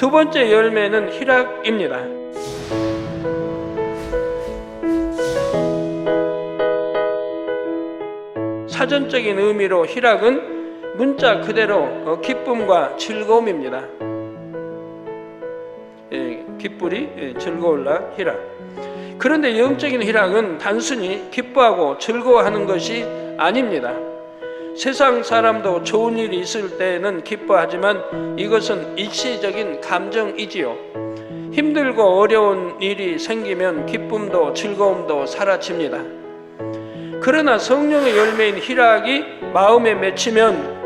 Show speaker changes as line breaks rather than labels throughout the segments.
두 번째 열매는 희락입니다. 사전적인 의미로 희락은 문자 그대로 어, 기쁨과 즐거움입니다. 예, 기쁘리 예, 즐거울라 희락. 그런데 영적인 희락은 단순히 기뻐하고 즐거워하는 것이 아닙니다. 세상 사람도 좋은 일이 있을 때는 기뻐하지만 이것은 일시적인 감정이지요. 힘들고 어려운 일이 생기면 기쁨도 즐거움도 사라집니다. 그러나 성령의 열매인 희락이 마음에 맺히면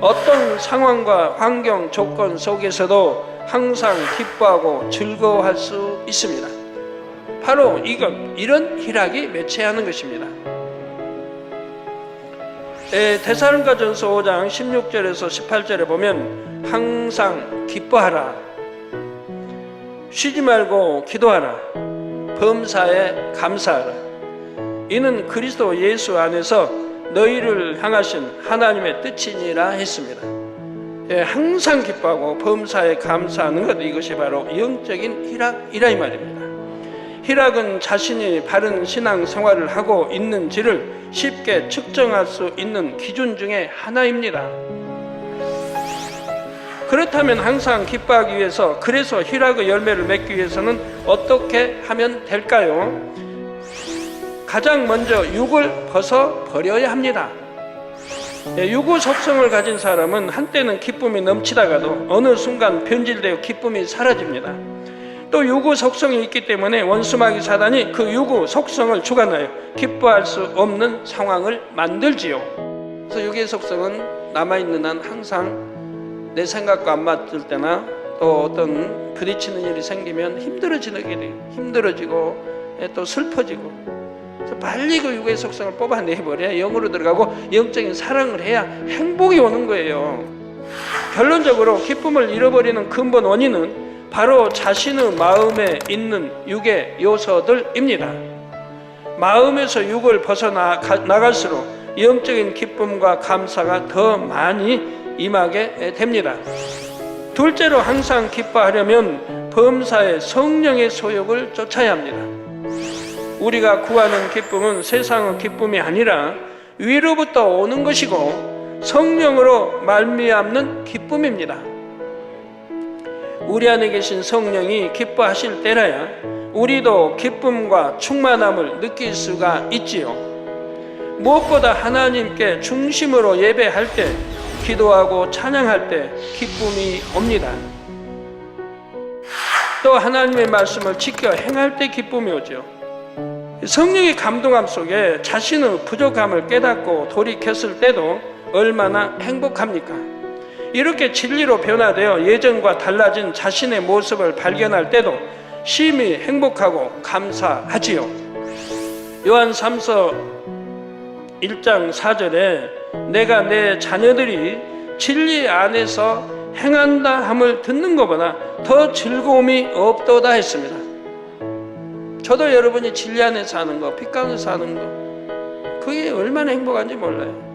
어떤 상황과 환경 조건 속에서도 항상 기뻐하고 즐거워할 수 있습니다. 바로 이것 이런 희락이 매체하는 것입니다. 에, 데살로가전서 5장 16절에서 18절에 보면 항상 기뻐하라 쉬지 말고 기도하라 범사에 감사하라 이는 그리스도 예수 안에서 너희를 향하신 하나님의 뜻이니라 했습니다. 예, 항상 기뻐하고 범사에 감사하는 것 이것이 바로 영적인 희락이라 이 말입니다. 희락은 자신이 바른 신앙 생활을 하고 있는지를 쉽게 측정할 수 있는 기준 중에 하나입니다. 그렇다면 항상 기뻐하기 위해서 그래서 희락의 열매를 맺기 위해서는 어떻게 하면 될까요? 가장 먼저 육을 벗어 버려야 합니다. 예, 유구 속성을 가진 사람은 한때는 기쁨이 넘치다가도 어느 순간 변질되어 기쁨이 사라집니다. 또 유구 속성이 있기 때문에 원수마귀 사단이 그 유구 속성을 주관하여 기뻐할 수 없는 상황을 만들지요. 그래서 육의 속성은 남아있는 한 항상 내 생각과 안 맞을 때나 또 어떤 부딪히는 일이 생기면 힘들어지게 돼요. 힘들어지고 예, 또 슬퍼지고 그래서 빨리 그 육의 속성을 뽑아내버려야 영으로 들어가고 영적인 사랑을 해야 행복이 오는 거예요. 결론적으로 기쁨을 잃어버리는 근본 원인은 바로 자신의 마음에 있는 육의 요소들입니다. 마음에서 육을 벗어나갈수록 영적인 기쁨과 감사가 더 많이 임하게 됩니다. 둘째로 항상 기뻐하려면 범사의 성령의 소욕을 쫓아야 합니다. 우리가 구하는 기쁨은 세상의 기쁨이 아니라 위로부터 오는 것이고 성령으로 말미암는 기쁨입니다. 우리 안에 계신 성령이 기뻐하실 때라야 우리도 기쁨과 충만함을 느낄 수가 있지요. 무엇보다 하나님께 중심으로 예배할 때, 기도하고 찬양할 때 기쁨이 옵니다. 또 하나님의 말씀을 지켜 행할 때 기쁨이 오죠. 성령의 감동함 속에 자신의 부족함을 깨닫고 돌이켰을 때도 얼마나 행복합니까? 이렇게 진리로 변화되어 예전과 달라진 자신의 모습을 발견할 때도 심히 행복하고 감사하지요. 요한 3서 1장 4절에 내가 내 자녀들이 진리 안에서 행한다 함을 듣는 것보다 더 즐거움이 없도다 했습니다. 저도 여러분이 진리 안에 사는 거, 빛 가운데 사는 거, 그게 얼마나 행복한지 몰라요.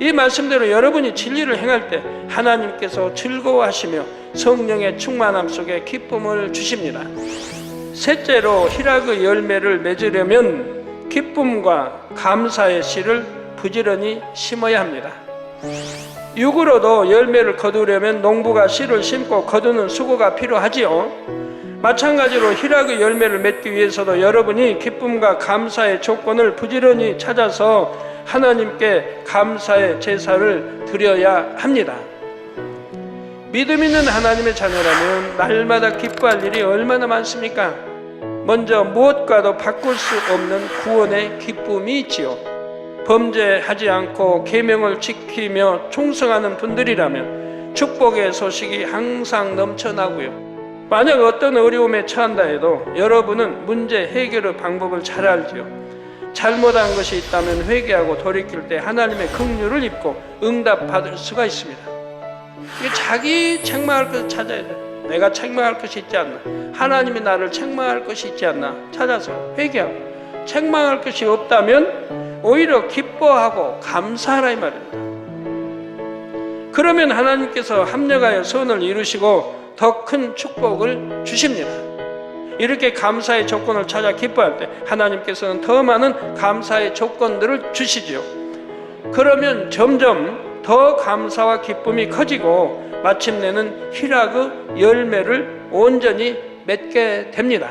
이 말씀대로 여러분이 진리를 행할 때 하나님께서 즐거워하시며 성령의 충만함 속에 기쁨을 주십니다. 셋째로 희락의 열매를 맺으려면 기쁨과 감사의 씨를 부지런히 심어야 합니다. 육으로도 열매를 거두려면 농부가 씨를 심고 거두는 수고가 필요하지요. 마찬가지로 희락의 열매를 맺기 위해서도 여러분이 기쁨과 감사의 조건을 부지런히 찾아서 하나님께 감사의 제사를 드려야 합니다. 믿음 있는 하나님의 자녀라면 날마다 기뻐할 일이 얼마나 많습니까? 먼저 무엇과도 바꿀 수 없는 구원의 기쁨이 있지요. 범죄하지 않고 계명을 지키며 충성하는 분들이라면 축복의 소식이 항상 넘쳐나고요. 만약 어떤 어려움에 처한다 해도 여러분은 문제 해결의 방법을 잘 알지요. 잘못한 것이 있다면 회개하고 돌이킬 때 하나님의 긍휼을 입고 응답받을 수가 있습니다. 이게 자기 책망할 것을 찾아야 돼. 내가 책망할 것이 있지 않나? 하나님이 나를 책망할 것이 있지 않나? 찾아서 회개하고 책망할 것이 없다면 오히려 기뻐하고 감사하라 이 말입니다. 그러면 하나님께서 합력하여 선을 이루시고 더 큰 축복을 주십니다. 이렇게 감사의 조건을 찾아 기뻐할 때 하나님께서는 더 많은 감사의 조건들을 주시지요. 그러면 점점 더 감사와 기쁨이 커지고 마침내는 희락의 열매를 온전히 맺게 됩니다.